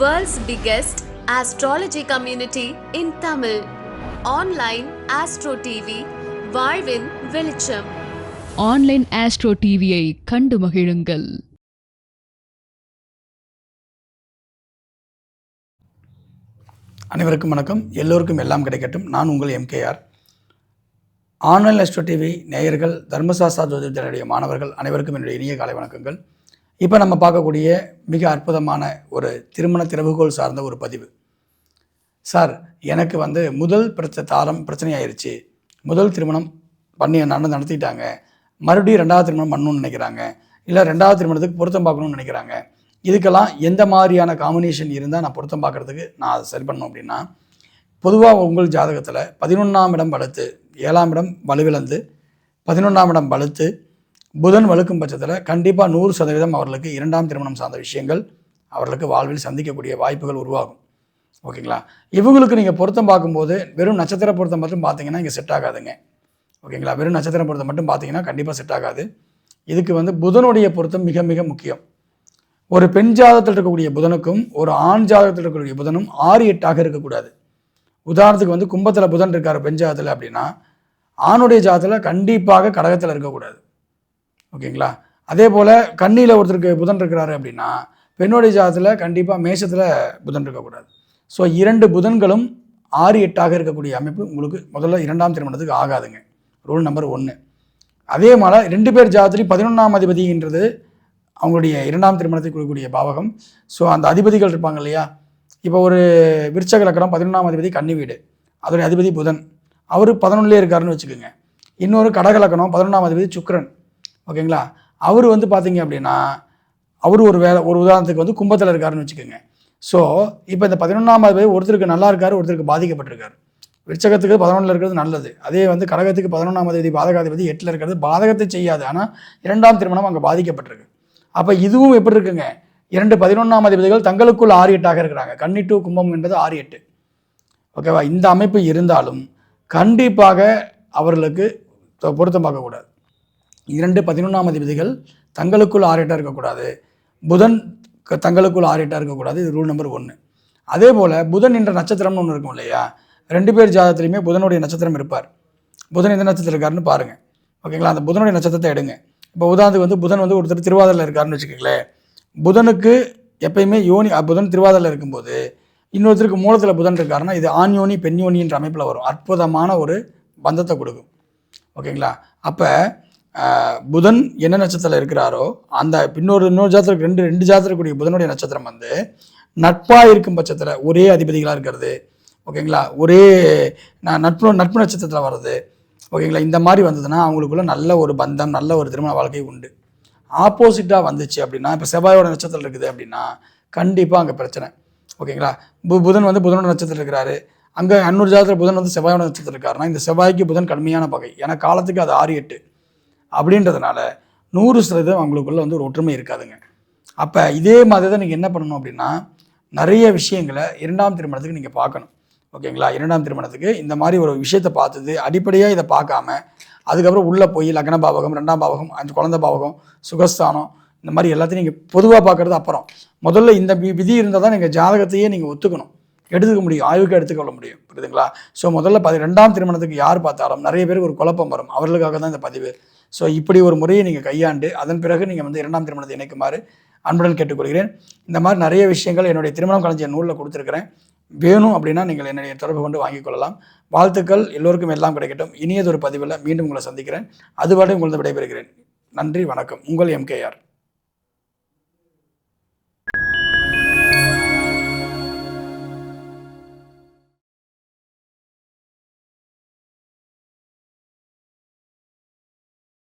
World's biggest astrology community in Tamil. Online Astro TV, வாழ்வின் வெளிச்சம். Online astro டிவியை கண்டு மகிழுங்கள். அனைவருக்கும் வணக்கம். எல்லோருக்கும் எல்லாம் கிடைக்கட்டும். நான் உங்கள் எம்கேஆர் ஆன்லைன் எஸ்டோ டிவி நேயர்கள் தர்மசாஸ்திரா ஜோதிடருடைய மாணவர்கள் அனைவருக்கும் என்னுடைய இனிய காலை வணக்கங்கள். இப்போ நம்ம பார்க்கக்கூடிய மிக அற்புதமான ஒரு திருமண திறவுகோல் சார்ந்த ஒரு பதிவு. சார் எனக்கு வந்து முதல் பிரச்ச தாரம் பிரச்சனையாயிருச்சு. முதல் திருமணம் பண்ணி நடந்து நடத்திட்டாங்க. மறுபடியும் ரெண்டாவது திருமணம் பண்ணணும்னு நினைக்கிறாங்க. இல்லை ரெண்டாவது திருமணத்துக்கு பொருத்தம் பார்க்கணும்னு நினைக்கிறாங்க. இதுக்கெல்லாம் எந்த மாதிரியான காம்பினேஷன் இருந்தால் நான் பொருத்தம் பார்க்குறதுக்கு நான் அதை சரி பண்ணணும் அப்படின்னா பொதுவாக உங்கள் ஜாதகத்தில் பதினொன்றாம் இடம் வலுத்து ஏழாம் இடம் வலுவிழந்து பதினொன்றாம் இடம் வலுத்து புதன் வலுக்கும் பட்சத்தில் கண்டிப்பாக நூறு சதவீதம் அவர்களுக்கு இரண்டாம் திருமணம் சார்ந்த விஷயங்கள் அவர்களுக்கு வாழ்வில் சந்திக்கக்கூடிய வாய்ப்புகள் உருவாகும். ஓகேங்களா? இவங்களுக்கு நீங்கள் பொருத்தம் பார்க்கும்போது வெறும் நட்சத்திர பொருத்தம் மட்டும் பார்த்தீங்கன்னா இங்கே செட் ஆகாதுங்க. ஓகேங்களா? வெறும் நட்சத்திர பொருத்தம் மட்டும் பார்த்தீங்கன்னா கண்டிப்பாக செட் ஆகாது. இதுக்கு வந்து புதனுடைய பொருத்தம் மிக மிக முக்கியம். ஒரு பெண் ஜாதகத்தில் இருக்கக்கூடிய புதனுக்கும் ஒரு ஆண் ஜாதகத்தில் இருக்கக்கூடிய புதனும் ஆறு எட்டாக இருக்கக்கூடாது. உதாரணத்துக்கு வந்து கும்பத்தில் புதன் இருக்கார் பெண் ஜாதகத்தில் அப்படின்னா ஆணுடைய ஜாதகத்தில் கண்டிப்பாக கடகத்தில் இருக்கக்கூடாது. ஓகேங்களா? அதே போல் கண்ணியில் ஒருத்தருக்கு புதன் இருக்கிறாரு அப்படின்னா பெண்ணுடைய ஜாதத்தில் கண்டிப்பாக மேஷத்தில் புதன் இருக்கக்கூடாது. ஸோ இரண்டு புதன்களும் ஆறு எட்டாக இருக்கக்கூடிய அமைப்பு உங்களுக்கு முதல்ல இரண்டாம் திருமணத்துக்கு ஆகாதுங்க. ரூல் நம்பர் ஒன்று அதே மாதிரி ரெண்டு பேர் ஜாதத்துலேயும் பதினொன்றாம் அதிபதின்றது அவங்களுடைய இரண்டாம் திருமணத்தை கொடுக்கக்கூடிய பாவகம். ஸோ அந்த அதிபதிகள் இருப்பாங்க இல்லையா? இப்போ ஒரு விருச்சக லக்கணம் பதினொன்றாம் அதிபதி கன்னி வீடு. அதோடைய அதிபதி புதன். அவர் பதினொன்றுலேயே இருக்காருன்னு வச்சுக்கோங்க. இன்னொரு கடக லக்கணம் பதினொன்றாம் அதிபதி சுக்கிரன். ஓகேங்களா? அவர் வந்து பார்த்தீங்க அப்படின்னா அவர் ஒரு வேலை ஒரு உதாரணத்துக்கு வந்து கும்பத்தில் இருக்காருன்னு வச்சுக்கோங்க. ஸோ இப்போ இந்த பதினொன்றாம் அதிபதி ஒருத்தருக்கு நல்லா இருக்காரு ஒருத்தருக்கு பாதிக்கப்பட்டிருக்காரு. விருச்சகத்துக்கு பதினொன்றில் இருக்கிறது நல்லது. அதே வந்து கடகத்துக்கு பதினொன்றாம் அதிபதி பாதகாதிபதி எட்டில் இருக்கிறது பாதகத்தை செய்யாது. ஆனால் இரண்டாம் திருமணம் அங்கே பாதிக்கப்பட்டிருக்கு. அப்போ இதுவும் எப்படி இருக்குங்க? இரண்டு பதினொன்றாம் அதிபதிகள் தங்களுக்குள் ஆறு எட்டாக இருக்கிறாங்க. கன்னி டு கும்பம் என்பது ஆறு எட்டு ஓகேவா? இந்த அமைப்பு இருந்தாலும் கண்டிப்பாக அவர்களுக்கு பொருத்தம் பார்க்கக்கூடாது. இரண்டு பதினொன்றாம் அதிபதிகள் தங்களுக்குள் ஆறு இருக்கக்கூடாது. புதன் தங்களுக்குள் ஆறு இருக்கக்கூடாது. இது ரூல் நம்பர் ஒன்று அதே போல் புதன் என்ற நட்சத்திரம்னு ஒன்று இருக்கும் இல்லையா? ரெண்டு பேர் ஜாதத்துலேயுமே புதனுடைய நட்சத்திரம் இருப்பார். புதன் எந்த நட்சத்திரம் இருக்காருன்னு பாருங்கள் ஓகேங்களா? அந்த புதனுடைய நட்சத்திரத்தை எடுங்க. இப்போ உதாரணத்துக்கு வந்து புதன் வந்து ஒருத்தர் திருவாதிரையில் இருக்காருன்னு வச்சுக்கோங்களேன். புதனுக்கு எப்பயுமே யோனி அ, புதன் திருவாதிரையில் இருக்கும்போது இன்னொருத்தருக்கு மூலத்தில் புதன் இருக்காருன்னா இது ஆண் யோனி பெண் யோனின்ற அமைப்பில் வரும். அற்புதமான ஒரு பந்தத்தை கொடுக்கும். ஓகேங்களா? அப்போ புதன் என்ன நட்சத்திரத்தில் இருக்கிறாரோ அந்த இன்னொரு இன்னொரு ஜாத்திரக்கு ரெண்டு ரெண்டு ஜாத்திரக்கூடிய புதனுடைய நட்சத்திரம் வந்து நட்பாக இருக்கும் பட்சத்தில் ஒரே அதிபதிகளாக இருக்கிறது. ஓகேங்களா? ஒரே நான் நட்பு நட்பு நட்சத்திரத்தில் வர்றது. ஓகேங்களா? இந்த மாதிரி வந்ததுன்னா அவங்களுக்குள்ள நல்ல ஒரு பந்தம் நல்ல ஒரு திருமண வாழ்க்கை உண்டு. ஆப்போசிட்டாக வந்துச்சு அப்படின்னா இப்போ செவ்வாயோட நட்சத்திரம் இருக்குது அப்படின்னா கண்டிப்பாக அங்கே பிரச்சனை. ஓகேங்களா? பு புதன் வந்து புதனோட நட்சத்திரம் இருக்கிறாரு. அங்கே அன்னூறு ஜாதத்தில் புதன் வந்து செவ்வாயோட நட்சத்திரம் இருக்காருன்னா இந்த செவ்வாய்க்கு புதன் கடுமையான பகை. ஏன்னா காலத்துக்கு அது ஆறு எட்டு. அப்படின்றதுனால நூறு சதவீதம் அவங்களுக்குள்ளே வந்து ஒரு ஒற்றுமை இருக்காதுங்க. அப்போ இதே மாதிரி தான் நீங்கள் என்ன பண்ணணும் அப்படின்னா நிறைய விஷயங்களை இரண்டாம் திருமணத்துக்கு நீங்கள் பார்க்கணும். ஓகேங்களா? இரண்டாம் திருமணத்துக்கு இந்த மாதிரி ஒரு விஷயத்தை பார்த்தது அடிப்படையாக இதை பார்க்காம அதுக்கப்புறம் உள்ளே போய் லக்ன பாவகம் ரெண்டாம் பாவகம் அஞ்சு குழந்தை பாவகம் சுகஸ்தானம் இந்த மாதிரி எல்லாத்தையும் நீங்கள் பொதுவாக பார்க்குறது அப்புறம். முதல்ல இந்த வி- விதி இருந்தால் தான் நீங்கள் ஜாதகத்தையே நீங்கள் ஒத்துக்கணும். எடுத்துக்க முடியும். ஆய்வுக்கு எடுத்துக்கொள்ள முடியும். புரியுதுங்களா? ஸோ முதல்ல பதி ரெண்டாம் திருமணத்துக்கு யார் பார்த்தாலும் நிறைய பேருக்கு ஒரு குழப்பம் வரும். அவர்களுக்காக தான் இந்த பதிவு ஸோ இப்படி ஒரு முறையை நீங்கள் கையாண்டு அதன் பிறகு நீங்கள் வந்து இரண்டாம் திருமணத்தை இணைக்குமாறு அன்புடன் கேட்டுக்கொள்கிறேன். இந்த மாதிரி நிறைய விஷயங்கள் என்னுடைய திருமணம் கலைஞர் நூலில் கொடுத்துருக்கிறேன். வேணும் அப்படின்னா நீங்கள் என்னுடைய தொடர்பு கொண்டு வாங்கிக் கொள்ளலாம். வாழ்த்துக்கள் எல்லோருக்கும் எல்லாம் கிடைக்கட்டும். இனியதொரு பதிவில் மீண்டும் உங்களை சந்திக்கிறேன். அதுவரை உங்களது விடைபெறுகிறேன். நன்றி வணக்கம். உங்கள் எம்கேஆர்